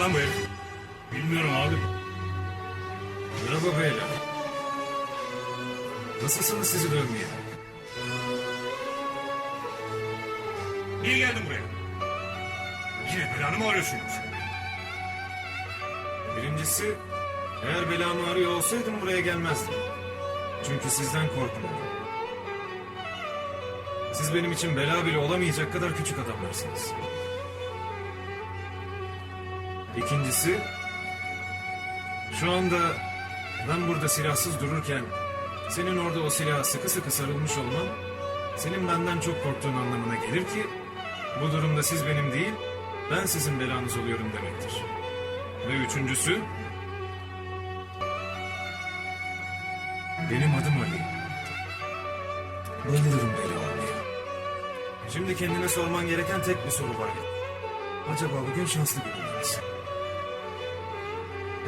Kim lan bu herif? Bilmiyorum abi. Merhaba beyler. Nasılsınız sizi dövmeye? Niye geldin buraya? Yine belanı mı arıyorsun yoksa? Birincisi, eğer belamı arıyor olsaydım buraya gelmezdim. Çünkü sizden korkmuyorum. Siz benim için bela bile olamayacak kadar küçük adamlarsınız. İkincisi, şu anda ben burada silahsız dururken senin orada o silaha sıkı sıkı sarılmış olman senin benden çok korktuğun anlamına gelir ki bu durumda siz benim değil ben sizin belanız oluyorum demektir. Ve üçüncüsü benim adım Ali. Bayılırım bela olmaya. Şimdi kendine sorman gereken tek bir soru var. Acaba bugün şanslı bir gün müsün?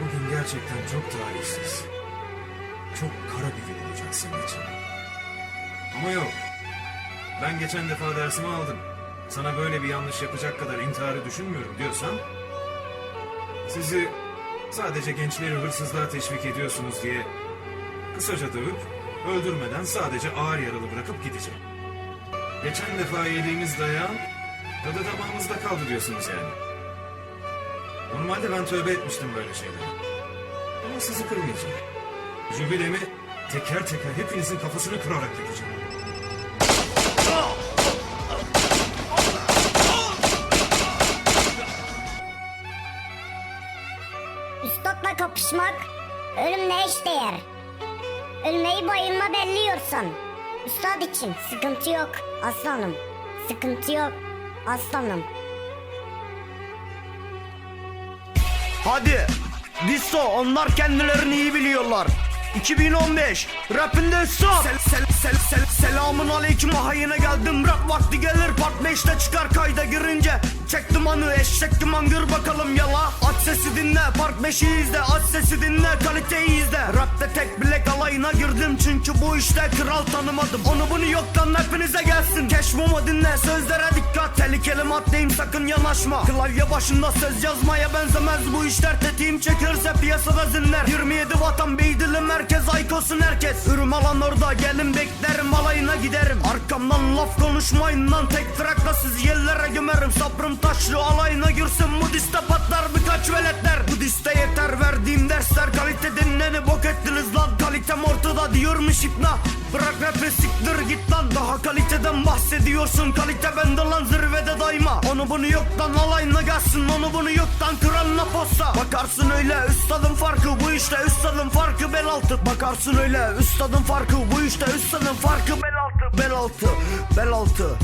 Bugün gerçekten çok talihsiz. Çok kara bir gün olacak senin için. Ama yok. Ben geçen defa dersimi aldım. Sana böyle bir yanlış yapacak kadar intiharı düşünmüyorum diyorsan... Sizi sadece gençleri hırsızlığa teşvik ediyorsunuz diye... Kısaca dövüp öldürmeden sadece ağır yaralı bırakıp gideceğim. Geçen defa yediğimiz dayağın tadı damağımızda kaldı diyorsunuz yani. Normalde ben tövbe etmiştim böyle şeylere. Ama sizi kırmayacağım. Jübilemi teker teker hepinizin kafasını kırarak yapacağım. Üstadla kapışmak ölümle eşdeğer. Ölmeyi bayılma belliyorsan. Üstad için sıkıntı yok aslanım. Sıkıntı yok aslanım. Hadi. Disso onlar kendilerini iyi biliyorlar. 2015 rapinde son. Sel, sel, sel, sel, Selamun aleyküm. Aha yine geldim Rap vakti gelir. Part 5'te çıkar kayda girince. Çektim anı eşek duman gır bakalım yala. Aç sesi dinle part 5'i izle. Aç sesi dinle kaliteyi izle. Rapte tek bilek alayına girdim. Çünkü bu işte kral tanımadım. Onu bunu yoktan hepinize gelsin. Keş mumu dinle sözlere dikkat. Tehlikeli maddeyim sakın yanaşma. Klavye başında söz yazmaya benzemez. Bu işler tetiğim çekirse piyasada zinler. 27 vatan beydilim herkes aykosun herkes. Ürüm alan orada gelin beklerim alayına giderim. Arkamdan laf konuşmayın lan tek trakla siz yerlere gömerim. Sabrım taşlı alayına girsin. Bu diste patlar birkaç veletler. Bu diste yeter verdiğim dersler kalite dinleni bok ettiniz lan Kalitem ortada diyormuş ipna Bırak rapi siktir git lan. Daha kaliteden bahsediyorsun. Kalite bende lan zirvede daima. Onu bunu yoktan alayına gelsin. Onu bunu yoktan kralına posta. Bakarsın öyle üstadın farkı Bu işte üstadın farkı bel altı. Bakarsın öyle üstadın farkı Bu işte üstadın farkı bel altı. Bel altı Bel altı